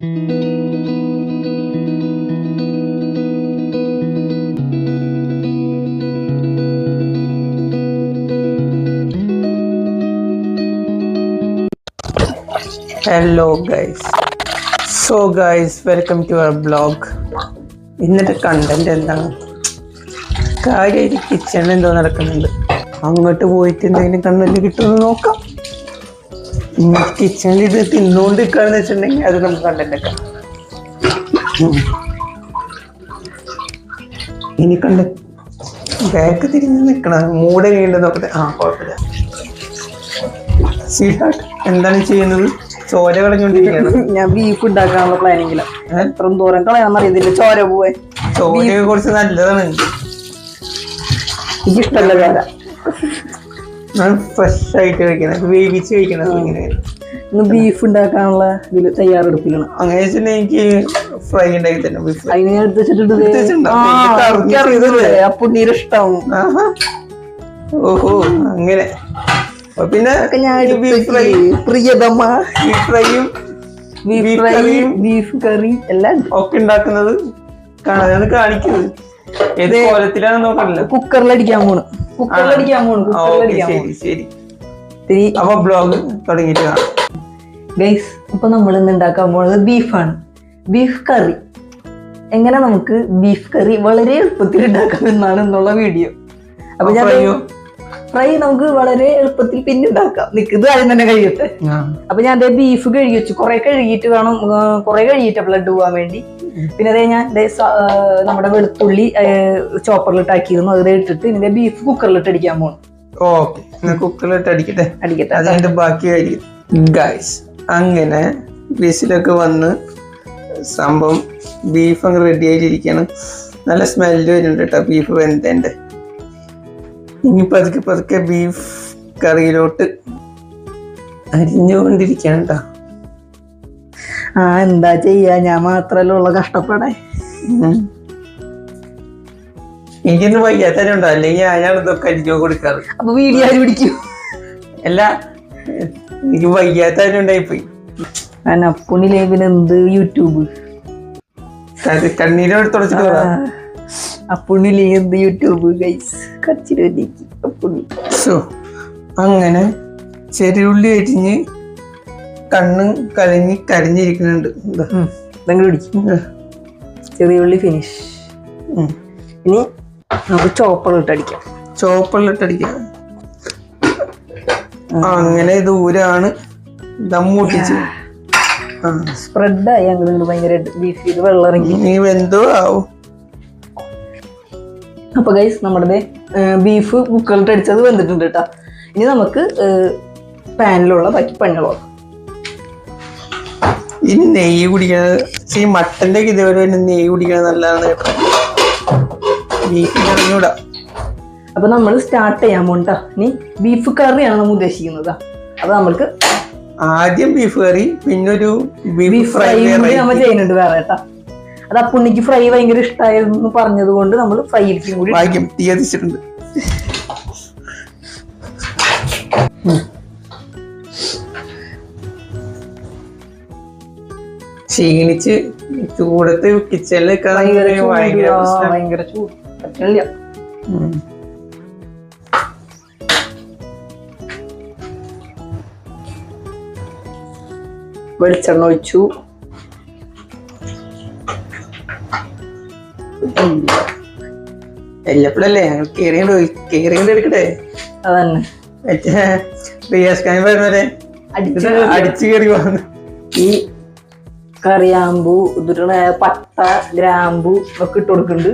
Hello guys so guys welcome to our blog ഇന്നത്തെ content എന്താണ്? കാര്യമായിട്ട് കിച്ചണിൽ എന്തോ നടക്കുന്നുണ്ട്. അങ്ങോട്ട് പോയിട്ട് എന്തെങ്കിലും കണ്ടന്റ് കിട്ടുമെന്ന് നോക്കാം. കിച്ചണിൽ ഇത് തിന്നുകൊണ്ട് നിൽക്കുകയാണെന്ന് വെച്ചിട്ടുണ്ടെങ്കിൽ അത് നമുക്ക് കണ്ടന്റ്. ഇനി കണ്ട് ബാക്ക് തിരിഞ്ഞ് നിൽക്കണം. മൂടെ വീണ്ടും നോക്കട്ടെ. ആ കുഴപ്പമില്ല. സ്വീഹാർട്ട് എന്താണ് ചെയ്യുന്നത്? ചോര കളഞ്ഞുകൊണ്ടിരിക്കുകയാണ്. ഞാൻ ബീഫ് ഉണ്ടാക്കാനുള്ള പ്ലാനിങ്ങിലാണ് എത്രയും ദൂരം കളയാൻ അറിയത്തില്ല. ചോര പോവേ. ചോരയെ കുറച്ച് നല്ലതാണ്. എനിക്കിഷ്ടല്ല ചോര. ഞാൻ ഫ്രഷ് ആയിട്ട് കഴിക്കുന്നത് വേവിച്ച് കഴിക്കുന്നത് ഇങ്ങനെ. ഇന്ന് ബീഫ് ഉണ്ടാക്കാനുള്ള ഇതിൽ തയ്യാറെടുപ്പിലാണ്. അങ്ങനെ വെച്ചിട്ടുണ്ടെങ്കിൽ എനിക്ക് ഫ്രൈ ഉണ്ടാക്കി തന്നെ ബീഫ് അതിന് എടുത്ത് വെച്ചിട്ടുണ്ട്. അപ്പൊ ആഹാ. ഓഹോ അങ്ങനെ. പിന്നെ ഞാൻ ബീഫ് ഫ്രൈ പ്രിയതമ്മ ബീഫ് ഫ്രൈയും ബീഫ് ബീഫ് ഫ്രൈ കറിയും ബീഫ് കറി എല്ലാം ഒക്കെ ഉണ്ടാക്കുന്നത് കാണാൻ. കാണിക്കുന്നത്. ഏത് കോലത്തിലാണ് നോക്കണില്ല കുക്കറിലടിക്കാൻ പോണ്. ശരി പോണ് ശരി അപ്പൊ ബ്ലോഗ് തുടങ്ങിയിട്ട് കാണാം. ഗൈസ് ഇപ്പൊ നമ്മൾ ഇന്ന് ഉണ്ടാക്കാൻ പോകുന്നത് ബീഫാണ് ബീഫ് കറി എങ്ങനെ നമുക്ക് ബീഫ് കറി വളരെ എളുപ്പത്തിൽ ഉണ്ടാക്കാം എന്നാണ് എന്നുള്ള വീഡിയോ അപ്പൊ ഞാൻ? ഫ്രൈ നമുക്ക് വളരെ എളുപ്പത്തിൽ പിന്നെ ഉണ്ടാക്കാം നിക്ക് ഇത് ആദ്യം തന്നെ കഴിയട്ടെ. അപ്പൊ ഞാൻ അതേ ബീഫ് കഴുകി വെച്ചു. കുറെ കഴുകിയിട്ട് വേണം കുറെ കഴുകിയിട്ട് ബ്ലഡ് പോകാൻ വേണ്ടി. പിന്നെ അതേ ഞാൻ നമ്മുടെ വെളുത്തുള്ളി ചോപ്പറിലിട്ടാക്കിയിരുന്നു. അത് ഇട്ടിട്ട് ഇതിന്റെ ബീഫ് കുക്കറിലിട്ട് അടിക്കാൻ പോകണം ഓക്കെ. കുക്കറിലിട്ട് അടിക്കട്ടെ. അടിക്കട്ടെ. അത് കഴിഞ്ഞിട്ട് ബാക്കി ഗൈസ് അങ്ങനെ ഗ്രീസിലൊക്കെ വന്ന് സംഭവം ബീഫ് അങ്ങ് റെഡി ആയിട്ടിരിക്കണം. നല്ല സ്മെല്ല് വരുന്നുണ്ട് കേട്ടോ ബീഫ് വെന്തേന്റെ. ഇനി പതുക്കെ പതുക്കെ ബീഫ് കറിയിലോട്ട് അരിഞ്ഞുകൊണ്ടിരിക്കണം കേട്ടോ ആ എന്താ ചെയ്യാ? ഞാൻ മാത്രല്ല ഉള്ള കഷ്ടപ്പെടേ. ഉം. വയ്യാത്തന്നെ ഉണ്ടോ? അല്ലെങ്കിൽ ഞാൻ ഇതൊക്കെ അരിഞ്ഞു കൊടുക്കാറ്. അപ്പൊ വീഡിയോ ആര് പിടിക്കും? അല്ല എനിക്ക് വയ്യാത്തന്നെ പോയി. ഞാൻ അപ്പുണിലേ പിന്നെ എന്ത് യൂട്യൂബ്? കണ്ണീരോട് തുടച്ചിട്ട് പറ എന്ത് യൂട്യൂബ് ഗൈസ് അപ്പുണ്ണി സോ അങ്ങനെ ചെറിയുള്ളി അരിഞ്ഞ് കണ്ണ് കലങ്ങി കരിഞ്ഞിരിക്കുന്നുണ്ട്. എന്താ? ഇതങ്ങോട്ട് പിടിക്കും? ചെറിയ ഉള്ളി ഫിനിഷ് ഇനി നമുക്ക് ചോപ്പറിട്ട് അടിക്കാം. ചോപ്പറിലിട്ടടിക്കാം അങ്ങനെ ദൂരാണ് ദമ്മൂട്ടിച്ച് സ്പ്രെഡായി അങ്ങോട്ട് ഭയങ്കര ബീഫ് ചെയ്ത് വെള്ളം ഇറങ്ങി. നീ വെന്തോ ആവും. അപ്പൊ ഗൈസ് നമ്മുടെ ബീഫ് കുക്കറിട്ട് അടിച്ചത് വെന്തിട്ടുണ്ട് കേട്ടോ ഇനി നമുക്ക് പാനിലുള്ള ബാക്കി പണികളോ ഇനി നെയ്യ് കുടിക്കണത് ഈ മട്ടന്റെ ഇതുവരെ ഇതേപോലെ തന്നെ നെയ്യ് കുടിക്കണത് നല്ലതാണ് കേട്ടോ. ബീഫ് ഇറങ്ങിവിടാം അപ്പൊ നമ്മൾ സ്റ്റാർട്ട് ചെയ്യാൻ പോണ്ടാ ഇനി ബീഫ് കറിയാണ് നമ്മൾ ഉദ്ദേശിക്കുന്നത് അപ്പൊ നമ്മൾക്ക് ആദ്യം ബീഫ് കറി പിന്നൊരു ബീഫ് ഫ്രൈ നമ്മൾ ചെയ്യുന്നുണ്ട് വേറെ കേട്ടാ അത് ആ പുണ്ണിക്ക് ഫ്രൈ ഭയങ്കര ഇഷ്ടമായിരുന്നു പറഞ്ഞത് കൊണ്ട് നമ്മൾ ഫ്രൈയിലേക്കും കൂടി വായിക്കും തീ കത്തിച്ചിട്ടുണ്ട്. ക്ഷീണിച്ച് ചൂടത്ത് കിച്ചണിൽ ഭയങ്കര ചൂട്. പറ്റില്ല. വെളിച്ചെണ്ണ ഒഴിച്ചു. എല്ലപ്പോഴല്ലേ? ഞങ്ങൾ കേറിയുണ്ട് കേറിയുണ്ട് എടുക്കട്ടെ? അതന്നെ. മറ്റേ റിയാസ് ഖാൻ പറഞ്ഞവരെ അടിച്ച് കയറി വന്നു ഈ കറിയാമ്പു ഇതിലുള്ള പട്ട ഗ്രാമ്പു ഒക്കെ ഇട്ട് കൊടുക്കുന്നുണ്ട്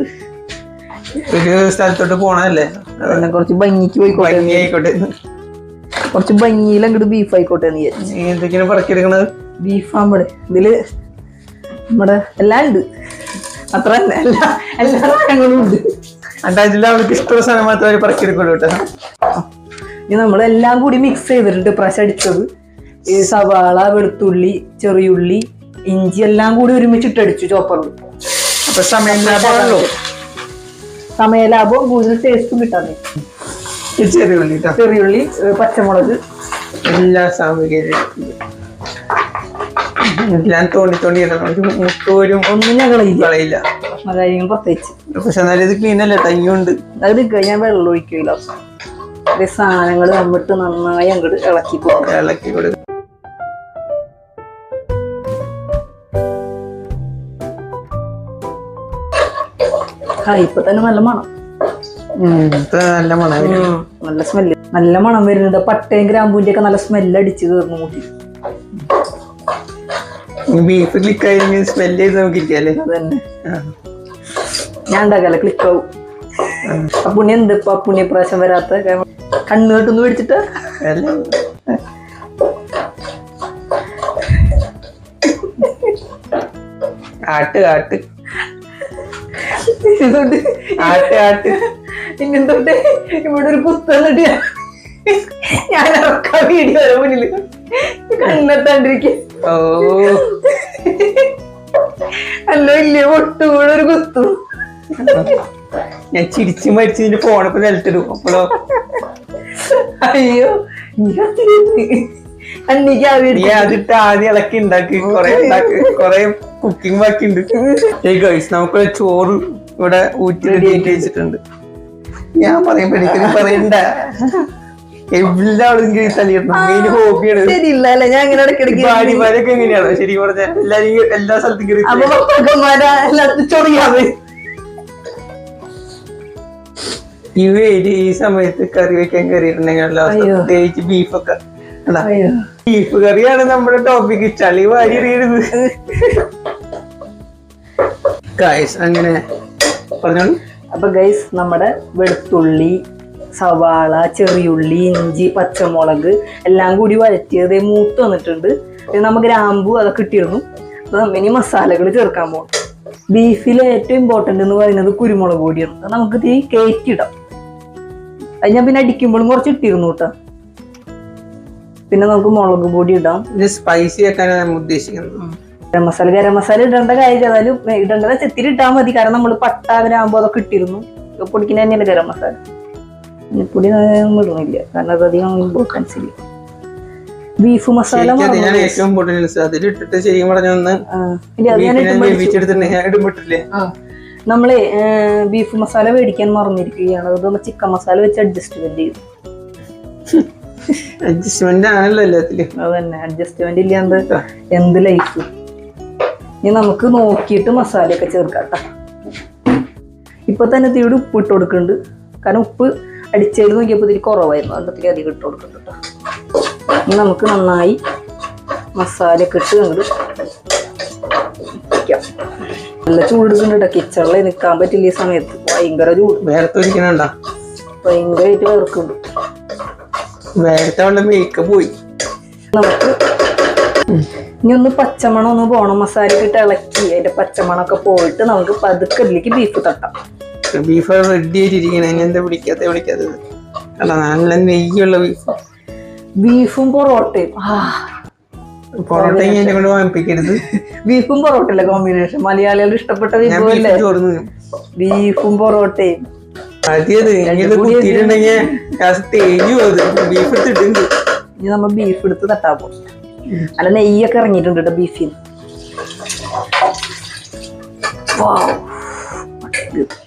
ഒരു സ്ഥലത്തോട്ട് പോണല്ലേ അതന്നെ കുറച്ച് ഭംഗിക്ക് പോയിക്കോട്ടെ. ആയിക്കോട്ടെ കുറച്ച് ഭംഗിയിൽ അങ്ങോട്ട് ബീഫ് ആയിക്കോട്ടെ എന്ന് എന്തൊക്കെയാണ് പറക്കിയെടുക്കണത്? ബീഫ് ആകുമ്പോഴേ ഇതിൽ നമ്മുടെ എല്ലാം ഉണ്ട്. അത്ര എല്ലാ എല്ലാ സാധനങ്ങളും ഉണ്ട്. അതിൽ അവർക്ക് ഇഷ്ടമുള്ള സാധനം മാത്രമേ അവർ പറക്കിയെടുക്കുള്ളൂ കേട്ടോ. ഇനി നമ്മളെല്ലാം കൂടി മിക്സ് ചെയ്തിട്ടുണ്ട്. പ്രശ് അടിച്ചത്. ഈ സവാള വെളുത്തുള്ളി ചെറിയുള്ളി ഇഞ്ചി എല്ലാം കൂടി ഒരുമിച്ചിട്ട് അടിച്ചു ചോപ്പറിൽ. അപ്പൊ സമയം ലാഭമാണല്ലോ സമയ ലാഭവും കൂടുതൽ ടേസ്റ്റും കിട്ടാൻ ചെറിയുള്ളി ചെറിയ ഉള്ളി ചെറിയുള്ളി പച്ചമുളക്. എല്ലാ സാമഗ്രിയും ഞാൻ തോണ്ടി തോണ്ടി മുട്ടോരും ഒന്നും ഞാൻ കളയില്ല കാര്യങ്ങൾ പ്രത്യേകിച്ച്. പക്ഷെ എന്നാലും ഇത് ക്ലീൻ അല്ല? ടൈമുണ്ട് അത് ഞാൻ വെള്ളം ഒഴിക്കില്ല ഇത് സാധനങ്ങൾ നമ്മിട്ട് നന്നായി അങ്ങോട്ട് ഇളക്കി കൊടുക്കും. ഇളക്കി കൊടുക്കും. ഇപ്പൊ തന്നെ നല്ല മണം. നല്ല മണം നല്ല സ്മെല്ല് നല്ല മണം വരുന്നുണ്ട്. പട്ടയും ഗ്രാമ്പൂന്റെ ഒക്കെ നല്ല സ്മെല്ല് അടിച്ച് കയറുന്നു മുട്ടി ബീഫ് ക്ലിക്ക് ആയി ചെയ്ത് അതന്നെ. ഞാൻ ക്ലിക്ക് ആവും. അപ്പുണ്ണി എന്ത് ഇപ്പൊ അപ്പുണ്ണി പ്രാവശ്യം വരാത്ത. കണ്ണു കെട്ടൊന്ന് പിടിച്ചിട്ട്. ആട്ട് ആട്ട്. ആട്ട് ആട്ട്. ഇനി ഇവിടെ ഒരു പുസ്തകം ഞാൻ വീഡിയോ മുന്നിൽ കണ്ണെത്താണ്ടിരിക്കും. ഓ. അല്ല ഇല്ലേ ഒട്ടുകൂടെ ഒരു കുത്തു. ഞാൻ ചിരിച്ചു മരിച്ചു നിന്റെ ഫോണിപ്പോ നിലത്തിടും അപ്പോഴോ അയ്യോ അന്നിക്ക് അതിട്ട് ആദ്യം ഇളക്കി ഉണ്ടാക്കി കൊറേ ഉണ്ടാക്കി കൊറേ കുക്കിംഗ് ബാക്കി ഉണ്ട് ഗൈസ് നമുക്ക് ചോറ് ഇവിടെ ഊറ്റി റെഡിയാക്കി വെച്ചിട്ടുണ്ട്. ഞാൻ പറയുമ്പോ എനിക്കൊരു പറയണ്ട. എല്ലാവരും മെയിൻ ഹോബിയാണ് ശരിയില്ല ഞാൻ ഇങ്ങനെ ഇടയ്ക്കിടയ്ക്ക് ഭാര്യമാരൊക്കെ എങ്ങനെയാണോ? ശരി പറഞ്ഞാൽ എല്ലാരും എല്ലാ സ്ഥലത്തും കയറി അപ്പൊ ഭർത്താക്കന്മാരാ? എല്ലായിടത്തും ചൊറിയാതെ. ഈ സമയത്ത് കറി വെക്കാൻ കയറിയിട്ടുണ്ടെങ്കിൽ. പ്രത്യേകിച്ച് ബീഫൊക്കെ. ബീഫ് കറിയാണ് നമ്മുടെ ടോപ്പിക് ചളി വാരി എറിയരുത് ഗായ്സ് അങ്ങനെ. പറഞ്ഞോളൂ. അപ്പൊ ഗൈസ് നമ്മുടെ വെളുത്തുള്ളി സവാള ചെറിയുള്ളി ഇഞ്ചി പച്ചമുളക് എല്ലാം കൂടി വഴറ്റിയത് മൂത്ത് വന്നിട്ടുണ്ട്. നമുക്ക് ഗ്രാമ്പു അതൊക്കെ ഇട്ടിരുന്നു അപ്പൊ നമ്മ ഇനി മസാലകൾ ചേർക്കാൻ പോകും ബീഫിൽ ഏറ്റവും ഇമ്പോർട്ടന്റ് എന്ന് പറയുന്നത് കുരുമുളക് പൊടിയാണ്. അത് നമുക്ക് തീ കയറ്റിയിടാം അത് ഞാൻ പിന്നെ അടിക്കുമ്പോഴും കുറച്ച് ഇട്ടിരുന്നു കേട്ടോ. പിന്നെ നമുക്ക് മുളക് പൊടി ഇടാം. ഇത് സ്പൈസി ആക്കാനാണ് നമ്മൾ ഉദ്ദേശിക്കുന്നത്. ഗരം മസാല ഗരം മസാല ഇടേണ്ട കാര്യം ചെയ്താലും ഇടേണ്ടത് ചെത്തിരി ഇട്ടാൽ മതി. കാരണം നമ്മൾ പട്ട ഗ്രാമ്പോ അതൊക്കെ ഇട്ടിരുന്നു. പൊടിക്കുന്ന തന്നെയല്ലേ ഗരം മസാല. പൊടി നമ്മൾ ഇടുന്നില്ല. കാരണം അത് അധികം ഇമ്പോർട്ടൻസ് ഇല്ല. ബീഫ് മസാല ഏറ്റവും ഇമ്പോർട്ടൻസ് അതിൽ ഇട്ടിട്ട് ശരിക്കും പറഞ്ഞൊന്ന് നമ്മളെ ബീഫ് മസാല മേടിക്കാൻ മറന്നിരിക്കുകയാണ്. അത് നമ്മൾ ചിക്കൻ മസാല വെച്ച് അഡ്ജസ്റ്റ്മെന്റ് ചെയ്തു അഡ്ജസ്റ്റ്മെന്റ് ആണല്ലോ എല്ലാത്തിലും. അത് തന്നെ അഡ്ജസ്റ്റ്മെന്റ് ഇല്ലാണ്ട് എന്ത് ലൈഫ് ഇനി നമുക്ക് നോക്കിയിട്ട് മസാലയൊക്കെ ചേർക്കാം ട്ടോ. ഇപ്പൊ തന്നെ തീട് ഉപ്പ് ഇട്ട് കൊടുക്കുന്നുണ്ട്. കാരണം ഉപ്പ് അടിച്ചതിൽ നോക്കിയപ്പോൾ ഇതിൽ കുറവായിരുന്നു. അതുകൊണ്ടത്തേക്ക് അധികം ഇട്ട് കൊടുക്കുന്നുണ്ട്. ഇനി നമുക്ക് നന്നായി മസാല ഇട്ട് അങ്ങോട്ട്. നല്ല ചൂടെടുക്കുന്നുണ്ട് കിച്ചണിൽ നിൽക്കാൻ പറ്റില്ല ഈ സമയത്ത്. ഭയങ്കര ചൂട്. വേറത്തെ ഒരിക്കണണ്ട ഭയങ്കരമായിട്ട് വേർക്കുന്നുണ്ട് വേറത്തെ അവളുടെ മേക്കപ്പ് പോയി. നമുക്ക് ഇനി ഒന്ന് പച്ചമണം ഒന്ന് പോണം. മസാല ഇട്ട് ഇളക്കി. അതിന്റെ പച്ചമണൊക്കെ പോയിട്ട് നമുക്ക് പതുക്കെ ഇതിലേക്ക് ബീഫ് തട്ടാം. ബീഫ് റെഡി ആയിട്ടിരിക്കണേ ഞാൻ എന്താ പിടിക്കാത്ത? പിടിക്കാത്തത്. അല്ല നല്ല നെയ്യുള്ള ബീഫ് ബീഫും പൊറോട്ടയും. ആ. പൊറോട്ട എന്നെ കൊണ്ട് വാങ്ങിപ്പിക്കരുത്. ബീഫും പൊറോട്ടയല്ലേ കോമ്പിനേഷൻ മലയാളികൾ ഇഷ്ടപ്പെട്ട വിഭവം വിഭവല്ലേ ബീഫും പൊറോട്ടയും. ആദ്യത് ഇങ്ങനെ കുത്തിയിട്ടുണ്ടെങ്കിൽ തേഞ്ഞു അത് ബീഫ് എടുത്തിട്ടുണ്ട്. ഇനി നമ്മൾ ബീഫ് എടുത്ത് പോകും അല്ല നെയ്യൊക്കെ ഇറങ്ങിയിട്ടുണ്ട് കേട്ടോ ബീഫിന് നമ്മൾ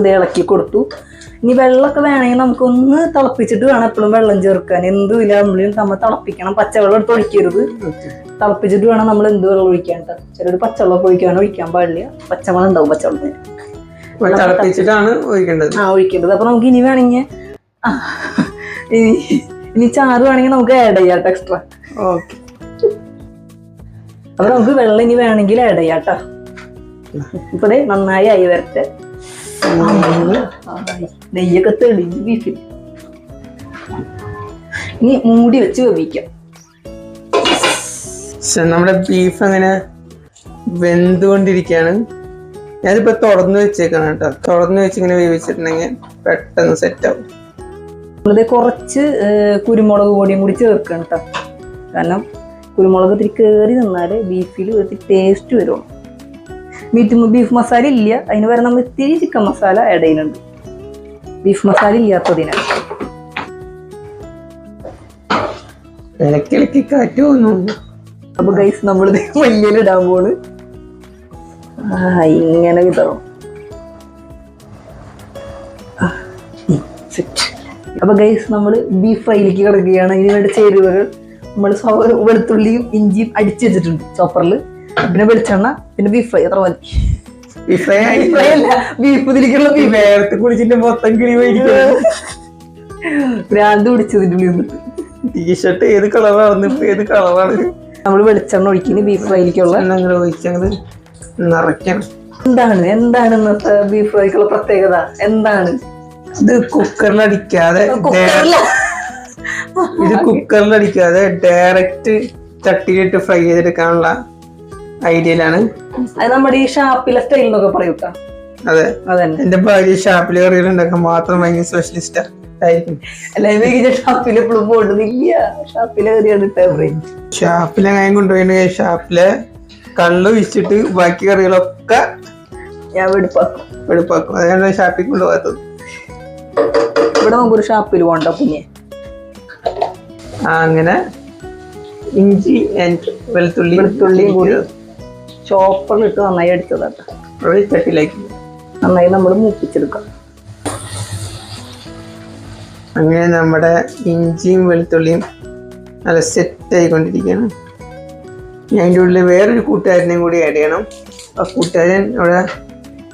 ഇത് ഇളക്കി കൊടുത്തു. ഇനി വെള്ളമൊക്കെ വേണമെങ്കിൽ നമുക്കൊന്ന് തിളപ്പിച്ചിട്ട് വേണം എപ്പോഴും വെള്ളം ചേർക്കാൻ. എന്തും ഇല്ല നമ്മൾ നമ്മൾ തിളപ്പിക്കണം. പച്ചവെള്ളം എടുത്ത് ഒഴിക്കരുത്. തിളപ്പിച്ചിട്ട് വേണം നമ്മൾ എന്ത് വെള്ളം ഒഴിക്കാൻ ചെറിയൊരു ചിലർ പച്ചവെള്ളം ഒഴിക്കാൻ ഒഴിക്കാൻ പാടില്ല. പച്ചവെള്ളം ഉണ്ടാവും പച്ചവെള്ളത്തിന്. തിളപ്പിച്ചിട്ടാണ് ഒഴിക്കേണ്ടത്. ആ ഒഴിക്കേണ്ടത്. അപ്പൊ നമുക്ക് ഇനി വേണമെങ്കിൽ ഇനി ഇനി ചാറ് വേണമെങ്കിൽ നമുക്ക് ആഡ് ചെയ്യാം എക്സ്ട്രാ ഓക്കെ. അപ്പൊ നമുക്ക് വെള്ളം ഇനി വേണമെങ്കിൽ ആഡ് ചെയ്യാം കേട്ടോ. ഇപ്പൊ ദേ നന്നായി ആയി വരട്ടെ. ആയി. നെയ്യൊക്കെ തെളിഞ്ഞ് ഇനി മൂടി വെച്ച് വേവിക്കാം. നമ്മുടെ ബീഫ് അങ്ങനെ വെന്തുകൊണ്ടിരിക്കുകയാണ് ഞാനിപ്പോ തുറന്നു വെച്ചേക്കാണ് കേട്ടോ. തുറന്നു വെച്ച് ഇങ്ങനെ വേവിച്ചിട്ടുണ്ടെങ്കിൽ പെട്ടെന്ന് സെറ്റ് ആവും നമ്മളിത് കുറച്ച് കുരുമുളക് പൊടിയും കൂടി ചേർക്കണം കേട്ടോ. കാരണം കുരുമുളക് ഇത്തിരി കയറി നിന്നാൽ ബീഫിൽ ഒരു ടേസ്റ്റ് വരുള്ളൂ മീറ്റ് ബീഫ് മസാല ഇല്ല. അതിന് പകരം നമ്മൾ ഇത്തിരി ചിക്കൻ മസാല ആഡ് ചെയ്യുന്നുണ്ട്. ബീഫ് മസാല ഇല്ലാത്തതിന്. കാറ്റ് തോന്നുന്നു അപ്പൊ ഗൈസ് നമ്മൾ മല്ലിയിലിടാൻ പോണ്. ഇങ്ങനെ വിതറും അപ്പൊ ഗൈസ് നമ്മൾ ബീഫ് ഫ്രൈയിലേക്ക് കിടക്കുകയാണ്. ഇതിനുവേണ്ട ചേരുവകൾ നമ്മൾ വെളുത്തുള്ളിയും ഇഞ്ചിയും അടിച്ചു വെച്ചിട്ടുണ്ട്. ചോപ്പറിൽ പിന്നെ വെളിച്ചെണ്ണ പിന്നെ ബീഫ് ഫ്രൈ അത്ര മതി. ഇഫ്രൈ ഫ്രൈ അല്ല ബീഫ് ഇതിലേക്കുള്ള ബീഫ് വേർത്ത് കുടിച്ചിട്ട് മൊത്തം കിളി മേടിക്കും ഭ്രാന്ത് പിടിച്ചതിന്റെ ഉള്ളിൽ നിന്നിട്ട്. ടീഷർട്ട് ഏത് കളറാണ് ഇപ്പൊ ഏത് കളറാണ് നമ്മൾ വെളിച്ചെണ്ണ ഒഴിക്കുന്നത് ബീഫ് ഫ്രൈയിലേക്കുള്ള എന്നങ്ങനെ ഒഴിച്ചത് നിറയ്ക്കണം. എന്താണ്? എന്താണ് ഇന്നത്തെ ബീഫ് ഫ്രൈക്കുള്ള പ്രത്യേകത? എന്താണ്? ഇത് കുക്കറിൽ അടിക്കാതെ ഇത് കുക്കറിൽ അടിക്കാതെ ഡയറക്റ്റ് ചട്ടിയിലിട്ട് ഫ്രൈ ചെയ്തെടുക്കാനുള്ള ഐഡിയയിലാണ്. അത് നമ്മുടെ ഈ ഷാപ്പിലെ സ്റ്റൈൽ എന്നൊക്കെ പറയൂട്ടാ അതെ. അതന്നെ. എന്റെ ഭാര്യ ഷാപ്പിൽ കറികൾ ഉണ്ടാക്കാൻ മാത്രം ഭയങ്കര സ്പെഷ്യലിസ്റ്റ് ആയിരിക്കും. ഷാപ്പിൽ എപ്പോഴും പോകേണ്ടതില്ല ഷാപ്പിലെ കറിയാണ് ഫേവറേറ്റ് ഷാപ്പിലെ ഞാൻ കൊണ്ടുപോയി ഷാപ്പിലെ കള്ള് വിച്ചിട്ട് ബാക്കി കറികളൊക്കെ ഞാൻ വെടുപ്പാക്കും. അതാണ് ഷാപ്പിൽ കൊണ്ടുപോകാത്തത്. ഇവിടെ നമുക്കൊരു ഷാപ്പിൽ പോകണ്ട കുഞ്ഞെ. ആ, അങ്ങനെ ഇഞ്ചി ആൻഡ് വെളുത്തുള്ളി വെളുത്തുള്ളിയും കൂടി. ചോപ്പറിലിട്ട് നന്നായി ഒരു ചട്ടിലേക്ക് നന്നായി നമ്മൾ മൂപ്പിച്ചെടുക്കാം. അങ്ങനെ നമ്മുടെ ഇഞ്ചിയും വെളുത്തുള്ളിയും നല്ല സെറ്റ് ആയിക്കൊണ്ടിരിക്കുകയാണ്. ഞാൻ അതിന്റെ ഉള്ളിൽ വേറൊരു കൂട്ടുകാരനെയും കൂടി ആഡ് ചെയ്യണം. ആ കൂട്ടുകാരൻ അവിടെ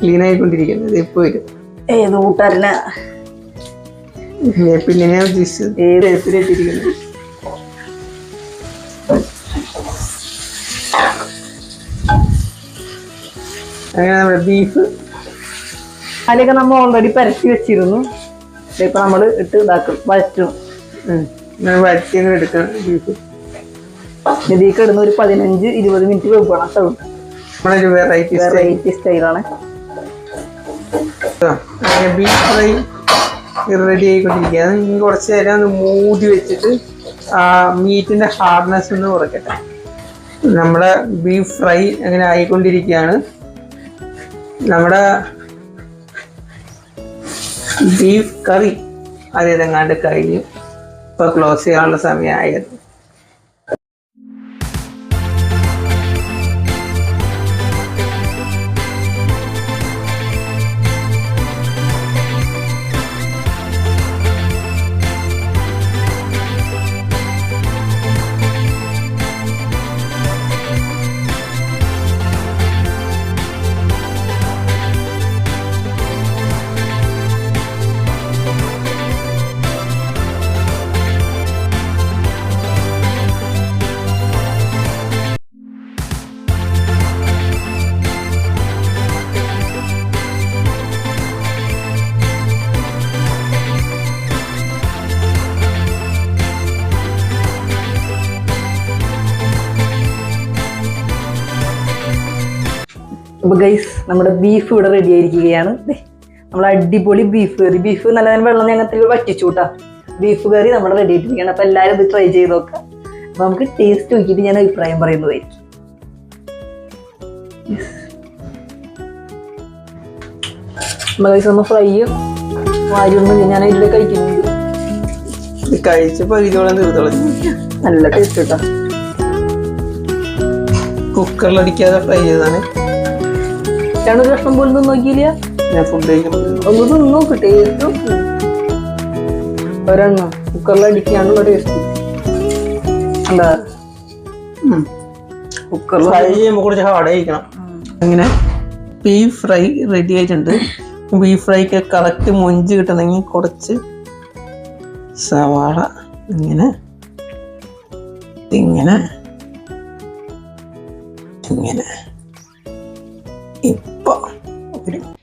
ക്ലീൻ ആയിക്കൊണ്ടിരിക്കുന്നത് ഇപ്പോൾ വരും. ഏത് കൂട്ടുകാരനാ? പിന്നെ ഞാൻ ഉദ്ദേശിച്ചത് ഏത് ടേപ്പിലിട്ടിരിക്കുന്നത് അങ്ങനെ നമ്മുടെ ബീഫ് അതിലൊക്കെ നമ്മൾ ഓൾറെഡി പരത്തി വെച്ചിരുന്നു. ഇപ്പൊ നമ്മൾ ഇട്ട് ഇതാക്കും വഴറ്റും. വഴറ്റി അങ്ങനെ എടുക്കണം ബീഫ് ബീഫ് ഇടുന്ന ഒരു പതിനഞ്ച് ഇരുപത് മിനിറ്റ് വെക്കണം കേട്ടോ നമ്മളൊരു വെറൈറ്റി വെറൈറ്റി സ്റ്റൈലാണ് ബീഫ് ഫ്രൈ റെഡി ആയിക്കൊണ്ടിരിക്കുകയാണ് ഇനി കുറച്ച് നേരം ഒന്ന് മൂടി വെച്ചിട്ട് ആ മീറ്റിന്റെ ഹാർഡ്നെസ് ഒന്ന് കുറയ്ക്കട്ടെ. നമ്മുടെ ബീഫ് ഫ്രൈ അങ്ങനെ ആയിക്കൊണ്ടിരിക്കുകയാണ്. നമ്മുടെ ബീഫ് കറി അതേതെങ്ങാണ്ട് കഴിഞ്ഞു ഇപ്പൊ ക്ലോസ് ചെയ്യാനുള്ള സമയമായത്. അപ്പൊ ഗൈസ് നമ്മുടെ ബീഫ് ഇവിടെ റെഡി ആയിരിക്കുകയാണ്. നമ്മൾ അടിപൊളി ബീഫ് കറി ബീഫ് നല്ല നല്ല വെള്ളം ഞങ്ങൾക്ക് വറ്റിച്ചു കൂട്ടാ ബീഫ് കറി നമ്മൾ റെഡി ആയിട്ടിരിക്കുകയാണ്. അപ്പൊ എല്ലാവരും ഇത് ട്രൈ ചെയ്ത് നോക്കാം. അപ്പൊ നമുക്ക് ടേസ്റ്റ് നോക്കിയിട്ട് ഞാൻ അഭിപ്രായം പറയുന്നതായിരിക്കും. അപ്പൊ ഗൈസ് നമ്മൾ ഫ്രൈയും വാരിയൊന്നും ഞാൻ ഇതിലൂടെ കഴിക്കുന്നുണ്ട് ഇത് കഴിച്ചപ്പോൾ ഇതിനോളം തീർത്തോളം നല്ല ടേസ്റ്റ് കേട്ടോ കുക്കറിലടിക്കാതെ ഫ്രൈ ചെയ്തതാണ് ഒരു കഷ്ണം പോലും തിന്ന് നോക്കിയില്ല. ഞാൻ ഫുഡ് കഴിക്കുന്നത് ഒന്ന് തിന്ന് നോക്ക് ടേസ്റ്റ് ഒരെണ്ണം കുക്കറിൽ അടിക്കാനുള്ള ടേസ്റ്റ് എന്താ? കുക്കറിൽ ഫ്രൈ ചെയ്യുമ്പോൾ കുറച്ച് ഹാർഡ് കഴിക്കണം അങ്ങനെ ബീഫ് ഫ്രൈ റെഡി ആയിട്ടുണ്ട്. ബീഫ് ഫ്രൈക്ക് കറക്റ്റ് മൊഞ്ച് കിട്ടണമെങ്കിൽ കുറച്ച് സവാള ഇങ്ങനെ ഇങ്ങനെ ഇങ്ങനെ. ഇപ്പൊ ഒരു